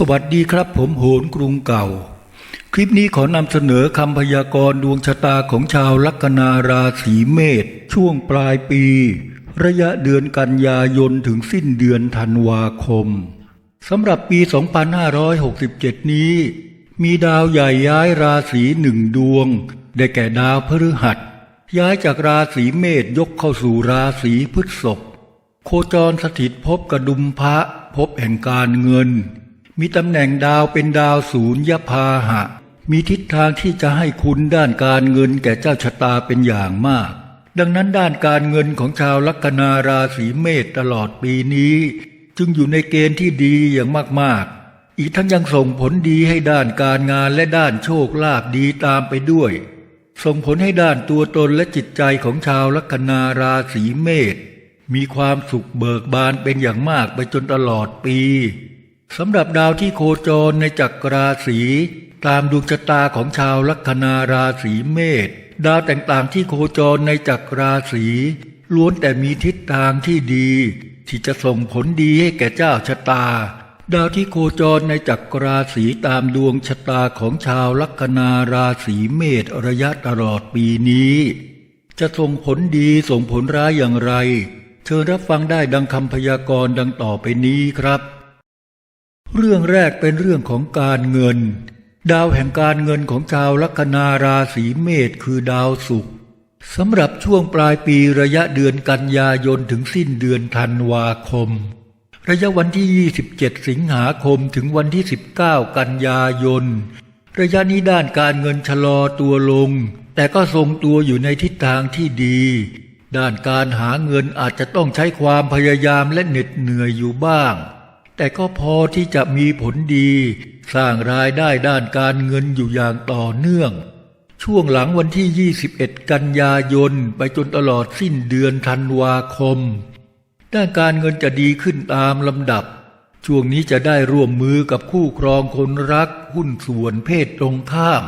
สวัสดีครับผมโหนกรุงเก่า คลิปนี้ขอนำเสนอคำพยากรณ์ดวงชะตาของชาวลัคนาราศีเมษช่วงปลายปี ระยะเดือนกันยายนถึงสิ้นเดือนธันวาคมสำหรับปี 2567 นี้ มีดาวใหญ่ย้ายราศีหนึ่งดวง ได้แก่ดาวพฤหัส ย้ายจากราศีเมษยกเข้าสู่ราศีพฤษภโคจรสถิตภพกระดุมพระภพแห่งการเงิน มีตำแหน่งดาวเป็นดาวศูนย์ยพาหะ มีทิศทางที่จะให้คุณด้านการเงินแก่เจ้าชะตาเป็นอย่างมาก ดังนั้นด้านการเงินของชาวลัคนาราศีเมษตลอดปีนี้ จึงอยู่ในเกณฑ์ที่ดีอย่างมากๆ อีกทั้งยังส่งผลดีให้ด้านการงานและด้านโชคลาภดีตามไปด้วย ส่งผลให้ด้านตัวตนและจิตใจของชาวลัคนาราศีเมษมีความสุขเบิกบานเป็นอย่างมากไปจนตลอดปี สำหรับดาวที่โคจรในจักรราศีตามดวงชะตาของชาวลัคนาราศีเมษดาวต่างๆที่โคจรในจักรราศีล้วนแต่มีทิศทางที่ดี ที่จะส่งผลดีให้แก่เจ้าชะตา ดาวที่โคจรในจักรราศีตามดวงชะตาของชาวลัคนาราศีเมษระยะตลอดปีนี้ จะส่งผลดีส่งผลร้ายอย่างไร เชิญรับฟังได้ดังคำพยากรณ์ดังต่อไปนี้ครับ เรื่องแรกเป็นเรื่องของการเงิน ดาวแห่งการเงินของชาวลัคนาราศีเมษคือดาวศุกร์สำหรับช่วงปลายปีระยะเดือนกันยายนถึงสิ้นเดือนธันวาคม ระยะวันที่ 27 สิงหาคมถึงวันที่ 19 กันยายน ระยะนี้ด้านการเงินชะลอตัวลง แต่ก็ทรงตัวอยู่ในทิศทางที่ดี ด้านการหาเงินอาจจะต้องใช้ความพยายามและเหน็ดเหนื่อยอยู่บ้าง แต่ก็พอที่จะมีผลดี สร้างรายได้ด้านการเงินอยู่อย่างต่อเนื่อง ช่วงหลังวันที่ 21 กันยายนไปจนตลอดสิ้นเดือนธันวาคม ด้านการเงินจะดีขึ้นตามลำดับ ช่วงนี้จะได้ร่วมมือกับคู่ครองคนรักหุ้นส่วนเพศตรงข้าม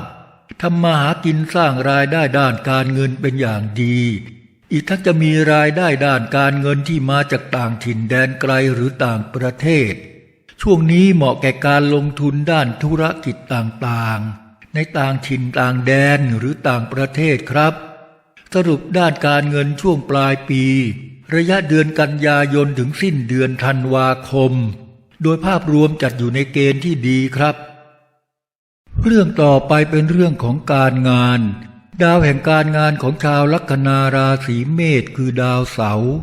ทำมาหากินสร้างรายได้ด้านการเงินเป็นอย่างดี อีกทั้งจะมีรายได้ด้านการเงินที่มาจากต่างถิ่นแดนไกลหรือต่างประเทศ ช่วงนี้เหมาะแก่การลงทุนด้านธุรกิจต่างๆ ในต่างถิ่นต่างแดนหรือต่างประเทศครับ สรุปด้านการเงินช่วงปลายปี ระยะเดือนกันยายนถึงสิ้นเดือนธันวาคม โดยภาพรวมจัดอยู่ในเกณฑ์ที่ดีครับ เรื่องต่อไปเป็นเรื่องของการงาน ดาวแห่งการงานของชาวลัคนาราศีเมษคือดาวเสาร์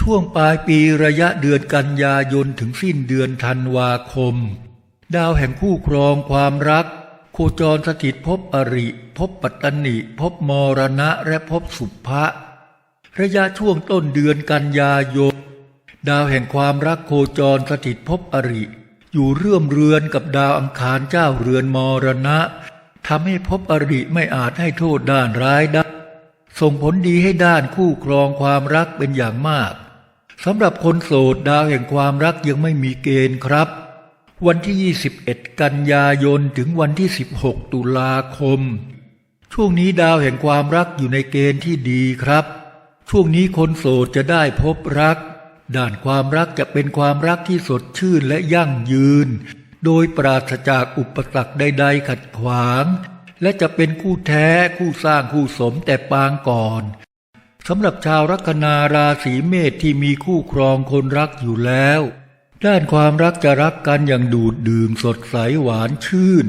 ช่วงปลายปีระยะเดือนกันยายนถึงสิ้นเดือนธันวาคม ดาวแห่งคู่ครองความรัก โคจรสถิตภพอริภพปัตตนิภพมรณะและภพสุภะระยะช่วงต้นเดือนกันยายน ดาวแห่งความรักโคจรสถิตภพอริ อยู่ร่วมเรือนกับดาวอังคารเจ้าเรือนมรณะ ทำให้ภพอริไม่อาจให้โทษด้านร้ายได้ส่งผลดีให้ด้านคู่ครองความรักเป็นอย่างมากสำหรับคนโสดดาวแห่งความรักยังไม่มีเกณฑ์ครับ วันที่ 21 กันยายนถึงวันที่ 16 ตุลาคม ช่วงนี้ดาวแห่งความรักอยู่ในเกณฑ์ที่ดีครับ ช่วงนี้คนโสดจะได้พบรัก ด้านความรักจะเป็นความรักที่สดชื่นและยั่งยืน โดยปราศจากอุปสรรคใดๆขัดขวาง และจะเป็นคู่แท้คู่สร้างคู่สมแต่ปางก่อนสำหรับชาวลัคนาราศีเมษที่มีคู่ครองคนรักอยู่แล้ว ด้านความรักจะรักกันอย่างดูดดื่มสดใสหวานชื่น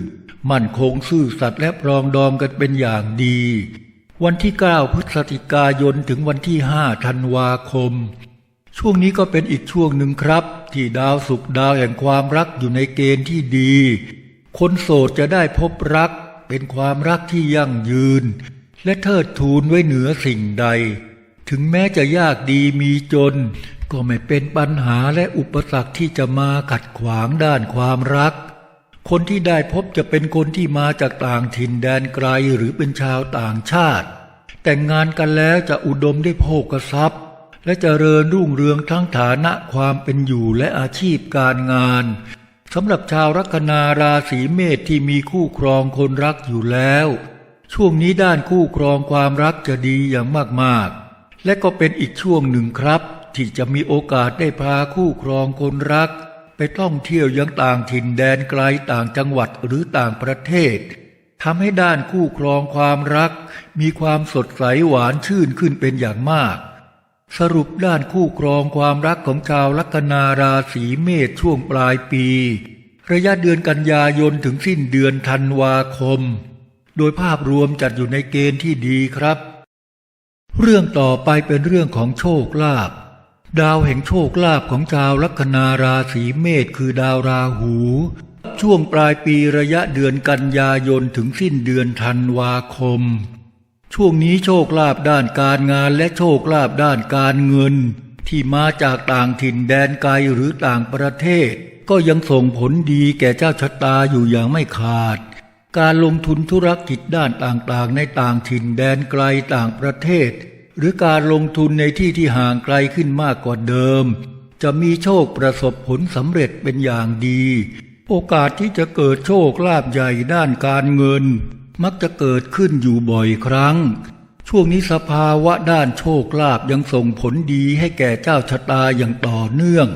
มั่นคงซื่อสัตย์และปรองดองกันเป็นอย่างดี วันที่ 9 พฤศจิกายนถึงวันที่ 5 ธันวาคม ช่วงนี้ก็เป็นอีกช่วงหนึ่งครับ ที่ดาวสุกร์ดาวแห่งความรักอยู่ในเกณฑ์ที่ดี คนโสดจะได้พบรักเป็นความรักที่ยั่งยืน และเทิดทูนไว้เหนือสิ่งใด ถึงแม้จะยากดีมีจน ก็ไม่เป็นปัญหาและอุปสรรคที่จะมาขัดขวางด้านความรัก คนที่ได้พบจะเป็นคนที่มาจากต่างถิ่นแดนไกลหรือเป็นชาวต่างชาติ แต่งงานกันแล้วจะอุดมด้วยโภคทรัพย์ และเจริญรุ่งเรืองทั้งฐานะความเป็นอยู่และอาชีพการงานสำหรับชาวลัคนาราศีเมษที่มีคู่ครองคนรักอยู่แล้ว ช่วงนี้ด้านคู่ครองความรักจะดีอย่างมากๆ และก็เป็นอีกช่วงหนึ่งครับ ที่จะมีโอกาสได้พาคู่ครองคนรัก ไปไปท่องเที่ยวยังต่างถิ่นแดนไกลต่างจังหวัดหรือต่างประเทศทำให้ด้านคู่ครองความรัก มีความสดใสหวานชื่นขึ้นเป็นอย่างมาก สรุปด้านคู่ครองความรักของชาวลัคนาราศีเมษช่วงปลายปี ระยะเดือนกันยายนถึงสิ้นเดือนธันวาคม โดยภาพรวมจัดอยู่ในเกณฑ์ที่ดีครับ เรื่องต่อไปเป็นเรื่องของโชคลาภดาวแห่งโชคลาภของชาวลัคนาราศีเมษคือดาวราหู ช่วงปลายปีระยะเดือนกันยายนถึงสิ้นเดือนธันวาคม ช่วงนี้โชคลาภด้านการงานและโชคลาภด้านการเงิน ที่มาจากต่างถิ่นแดนไกลหรือต่างประเทศ ก็ยังส่งผลดีแก่เจ้าชะตาอยู่อย่างไม่ขาด การลงทุนธุรกิจด้านต่างๆ ในต่างถิ่นแดนไกลต่างประเทศ หรือการลงทุนในที่ที่ห่างไกลขึ้นมากกว่าเดิม จะมีโชคประสบผลสำเร็จเป็นอย่างดี โอกาสที่จะเกิดโชคลาภใหญ่ด้านการเงิน มักจะเกิดขึ้นอยู่บ่อยครั้ง ช่วงนี้สภาวะด้านโชคลาภยังส่งผลดีให้แก่เจ้าชะตาอย่างต่อเนื่อง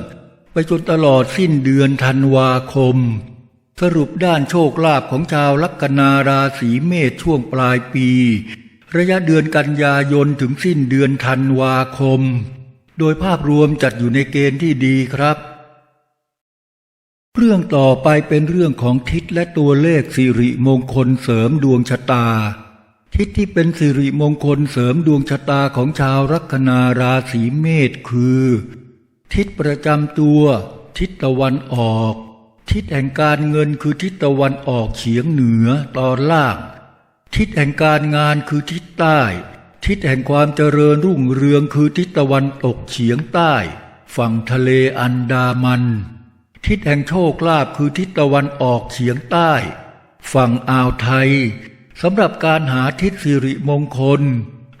ไปจนตลอดสิ้นเดือนธันวาคม สรุปด้านโชคลาภของชาวลัคนาราศีเมษช่วงปลายปี ระยะเดือนกันยายนถึงสิ้นเดือนธันวาคม โดยภาพรวมจัดอยู่ในเกณฑ์ที่ดีครับ เรื่องต่อไปเป็นเรื่องของทิศและตัวเลขสิริมงคลเสริมดวงชะตา ทิศที่เป็นสิริมงคลเสริมดวงชะตาของชาวลัคนาราศีเมษคือ ทิศประจำตัว ทิศตะวันออก ทิศแห่งการเงินคือทิศตะวันออกเฉียงเหนือตอนล่าง ทิศแห่งการงานคือทิศใต้ ทิศแห่งความเจริญรุ่งเรืองคือทิศตะวันตกเฉียงใต้ ฝั่งทะเลอันดามัน ทิศแห่งโชคลาภคือทิศตะวันออกเฉียงใต้ ฝั่งอ่าวไทยสำหรับการหาทิศสิริมงคล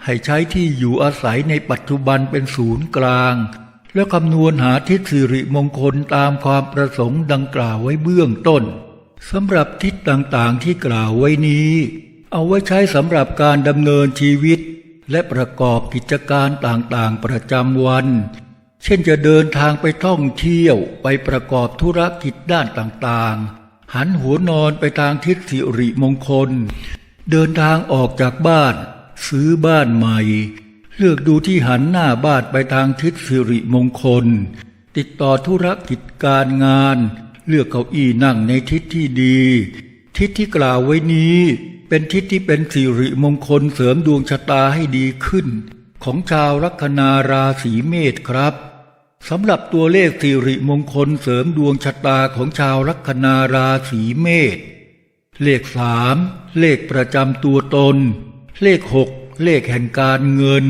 ให้ใช้ที่อยู่อาศัยในปัจจุบันเป็นศูนย์กลาง แล้วคำนวณหาทิศสิริมงคลตามความประสงค์ดังกล่าวไว้เบื้องต้นสำหรับทิศต่างๆที่กล่าวไว้นี้ เอาไว้ใช้สำหรับการดำเนินชีวิต และประกอบกิจการต่างๆประจำวัน เช่นจะเดินทางไปท่องเที่ยวไปประกอบธุรกิจด้านต่างๆ หันหัวนอนไปทางทิศสิริมงคล เดินทางออกจากบ้าน ซื้อบ้านใหม่ เลือกดูที่หันหน้าบ้านไปทางทิศสิริมงคล ติดต่อธุรกิจการงาน เลือกเก้าอี้นั่งในทิศที่ดี ทิศที่กล่าวไว้นี้เป็นทิศที่เป็นสิริมงคลเสริมดวงชะตาให้ดีขึ้น ของชาวลัคนาราศีเมษครับ สำหรับตัวเลขสิริมงคลเสริมดวงชะตาของชาวลัคนาราศีเมษ เลขสามเลขประจำตัวตน เลขหกเลขแห่งการเงิน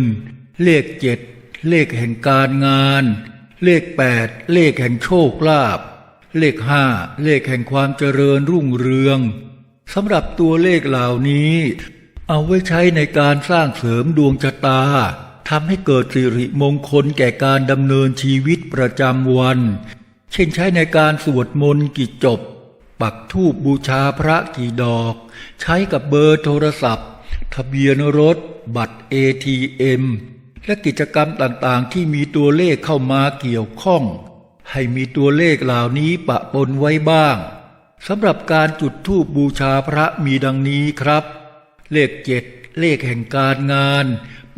เลขเจ็ดเลขแห่งการงาน เลขแปดเลขแห่งโชคลาภเลขห้าเลขแห่งความเจริญรุ่งเรืองสำหรับตัวเลขเหล่านี้ เอาไว้ใช้ในการสร้างเสริมดวงชะตา ทำให้เกิดสิริมงคลแก่การดำเนินชีวิตประจำวัน เช่นใช้ในการสวดมนต์กิจจบ ปักธูปบูชาพระกี่ดอก ใช้กับเบอร์โทรศัพท์ ทะเบียนรถ บัตร ATM และกิจกรรมต่างๆ ที่มีตัวเลขเข้ามาเกี่ยวข้อง ให้มีตัวเลขเหล่านี้ปะปนไว้บ้างสำหรับการจุดธูปบูชาพระมีดังนี้ครับ เลขเจ็ดเลขแห่งการงาน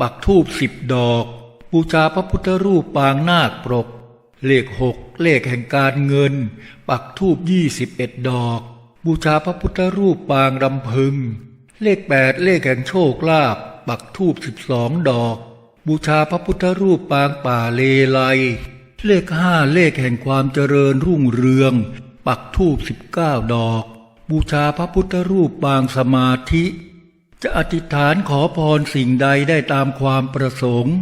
ปักธูปสิบดอก บูชาพระพุทธรูปปางนาคปรก เลขหกเลขแห่งการเงิน ปักธูปยี่สิบเอ็ดดอก บูชาพระพุทธรูปปางรำพึง เลขแปดเลขแห่งโชคลาภปักธูปสิบสองดอก บูชาพระพุทธรูปปางป่าเลไลเลขห้าเลขแห่งความเจริญรุ่งเรือง ปักธูปสิบเก้าดอก บูชาพระพุทธรูปปางสมาธิ จะอธิษฐานขอพรสิ่งใดได้ตามความประสงค์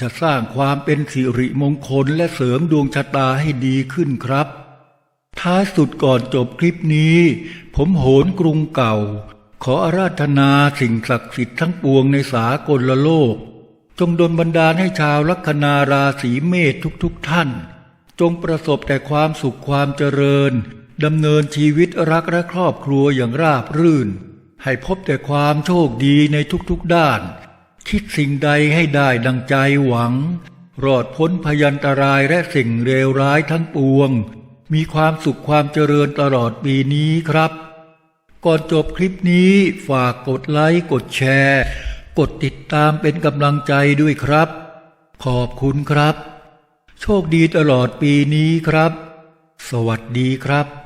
จะสร้างความเป็นสิริมงคลและเสริมดวงชะตาให้ดีขึ้นครับ ท้ายสุดก่อนจบคลิปนี้ ผมโหนกรุงเก่า ขออาราธนาสิ่งศักดิ์สิทธิ์ทั้งปวงในสากลโลก จงดลบันดาลให้ชาวลัคนาราศีเมษทุกๆทท่าน จงประสบแต่ความสุขความเจริญดำเนินชีวิตรักและครอบครัวอย่างราบรื่น ให้พบแต่ความโชคดีในทุกๆด้าน คิดสิ่งใดให้ได้ดังใจหวัง รอดพ้นพยันตรายและสิ่งเลวร้ายทั้งปวง มีความสุขความเจริญตลอดปีนี้ครับ ก่อนจบคลิปนี้ฝากกดไลค์กดแชร์ กดติดตามเป็นกำลังใจด้วยครับ ขอบคุณครับ โชคดีตลอดปีนี้ครับ สวัสดีครับ